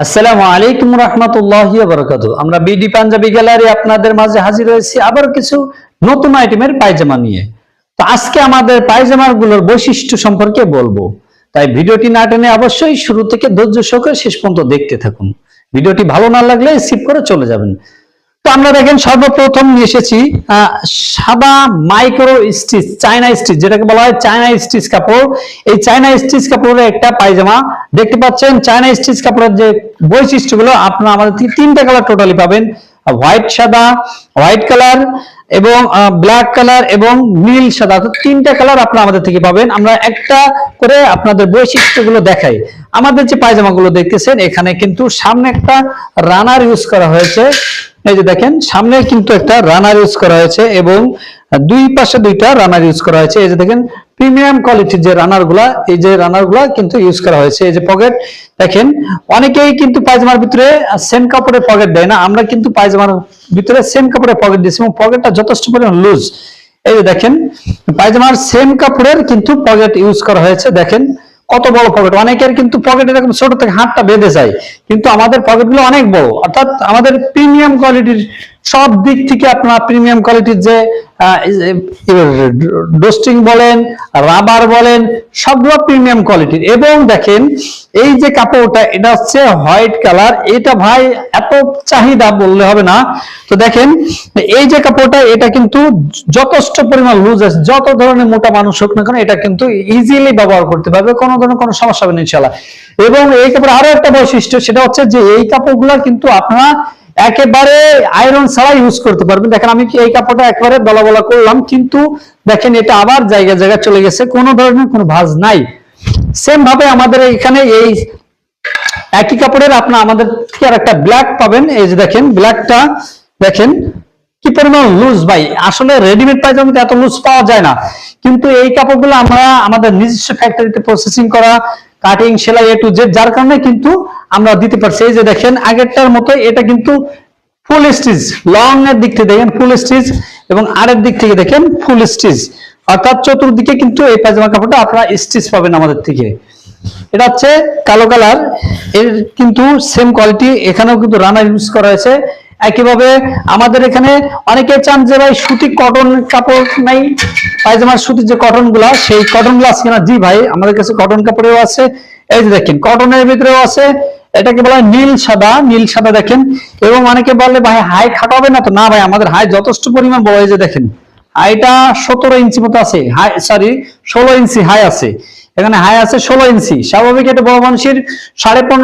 আসসালামু আলাইকুম রহমতুল্লাহ বরকাত আমরা বিডি পাঞ্জাবি গ্যালারি আপনাদের মাঝে হাজির হয়েছি আবার কিছু নতুন আইটেমের পায়জামা নিয়ে। তো আজকে আমাদের পায়জামারগুলোর বৈশিষ্ট্য সম্পর্কে বলব। তাই ভিডিওটি না টেনে অবশ্যই শুরু থেকে ধৈর্য সহকারে শেষ পর্যন্ত দেখতে থাকুন। ভিডিওটি ভালো না লাগলে স্কিপ করে চলে যাবেন। তো আমরা দেখেন সর্বপ্রথম নিয়ে এসেছি সাদা মাইক্রো স্টিচ, চায়না স্টিচ, যেটাকে বলা হয় চায়না স্টিচ কাপড়। এই চায়না স্টিচ কাপড়ের একটা পায়জামা। দেখতে পাচ্ছেন চায়না স্টিচ কাপড়ের যে বৈশিষ্ট্যগুলো, আপনারা আমাদের তিনটা কালার টোটালি পাবেন। হোয়াইট সাদা, হোয়াইট কালার এবং ব্ল্যাক কালার এবং নীল সাদা। তো তিনটা কালার আপনারা আমাদের থেকে পাবেন। আমরা একটা করে আপনাদের বৈশিষ্ট্যগুলো দেখাই। আমাদের যে পায়জামাগুলো দেখতেছেন, এখানে কিন্তু সামনে একটা রানার ইউজ করা হয়েছে। এই যে দেখেন, সামনে কিন্তু একটা রানার ইউজ করা হয়েছে এবং দুই পাশে দুইটা রানার ইউজ করা হয়েছে। এই যে দেখেন প্রিমিয়াম কোয়ালিটির যে রানারগুলা, এই যে রানারগুলা কিন্তু ইউজ করা হয়েছে। এই যে পকেট দেখেন, অনেকেই কিন্তু পায়জামার ভিতরে সেম কাপড়ের পকেট দেয় না। আমরা কিন্তু পায়জামার ভিতরে সেম কাপড়ের পকেট দিয়েছি এবং পকেটটা যথেষ্ট পরিমাণ লুজ এই যে দেখেন, পায়জামার সেম কাপড়ের কিন্তু পকেট ইউজ করা হয়েছে। দেখেন কত বড় পকেট অনেকের কিন্তু পকেট এরকম ছোট থেকে হাতটা বেঁধে যায়। কিন্তু আমাদের পকেটগুলো অনেক বড়। অর্থাৎ আমাদের প্রিমিয়াম কোয়ালিটির সব দিক থেকে আপনার প্রিমিয়াম কোয়ালিটির যে ডোস্টিং বলেন রাবার বলেন, সবগুলো প্রিমিয়াম কোয়ালিটির এবং দেখেন, এই যে কাপড়টা, এটা হচ্ছে হোয়াইট কালার এটা ভাই এত চাহিদা বললে হবে না। তো দেখেন, এই যে কাপড়টা, এটা কিন্তু যথেষ্ট পরিমাণ লুজ আছে। যত ধরনের মোটা মানুষ হোক না কেন, এটা কিন্তু ইজিলি ব্যবহার করতে পারবে, কোনো ধরনের কোনো সমস্যা হবে না এবং এই কাপড় আরও একটা বৈশিষ্ট্য, সেটা হচ্ছে যে এই কাপড়গুলো কিন্তু আপনারা একেবারে আয়রন ছাড়া ইউজ করতে পারবেন। দেখেন, আমি এই কাপড়টা একবারে বলা বলা করলাম, কিন্তু দেখেন, এটা আবার জায়গা জায়গা চলে গেছে। কোনো ধরনের কোনো ভাঁজ নাই। সেম ভাবে আমাদের এখানে এই একই কাপড়ের আপনার আমাদের থেকে আর একটা ব্ল্যাক পাবেন। এই যে দেখেন ব্ল্যাকটা দেখেন, কি পরিমাণ লুজ ভাই। আসলে রেডিমেড পায়জামাতে এত লুজ পাওয়া যায় না। কিন্তু এই কাপড়গুলো আমরা আমাদের নিজস্ব ফ্যাক্টরিতে প্রসেসিং করা কাটিং সেলাই এ টু জেড যার কারণে কিন্তু আমরা দিতে পারছি এই যে দেখেন, আগেরটার মতো এটা কিন্তু ফুল স্টিচ লং এর দিক থেকে দেখেন ফুল স্টিচ এবং আরের দিক থেকে দেখেন ফুল স্টিচ অর্থাৎ চতুর্দিকে কিন্তু এই পায়জামা কাপড়টা আপনারা স্টিচ পাবেন আমাদের থেকে। এটা হচ্ছে কালো কালার, এর কিন্তু সেম কোয়ালিটি এখানেও কিন্তু রানার ইউজ করা হয়েছে। একইভাবে আমাদের এখানে অনেকে চান যে ভাই সুতি কটন কাপড় নাই, পায়জামার সুতির যে কটনগুলা সেই কটনগুলো আছে না জি ভাই, আমাদের কাছে কটন কাপড়েও আছে। এই যে দেখেন কটনের ভিতরেও আছে। এটাকে বলা হয় নীল সাদা নীল সাদা দেখেন। এবং অনেকে বলে, ভাই, হাই খাটাবে না তো? না, ভাই, আমাদের হাই যথেষ্ট পরিমাণ বড় হয়েছে দেখেন। হাইটা সতেরো ইঞ্চি মতো আছে। হাই সরি ষোলো ইঞ্চি হাই আছে। এখানে হাই আছে ষোলো ইঞ্চি। স্বাভাবিক এটা বড় মানুষের সাড়ে পনেরো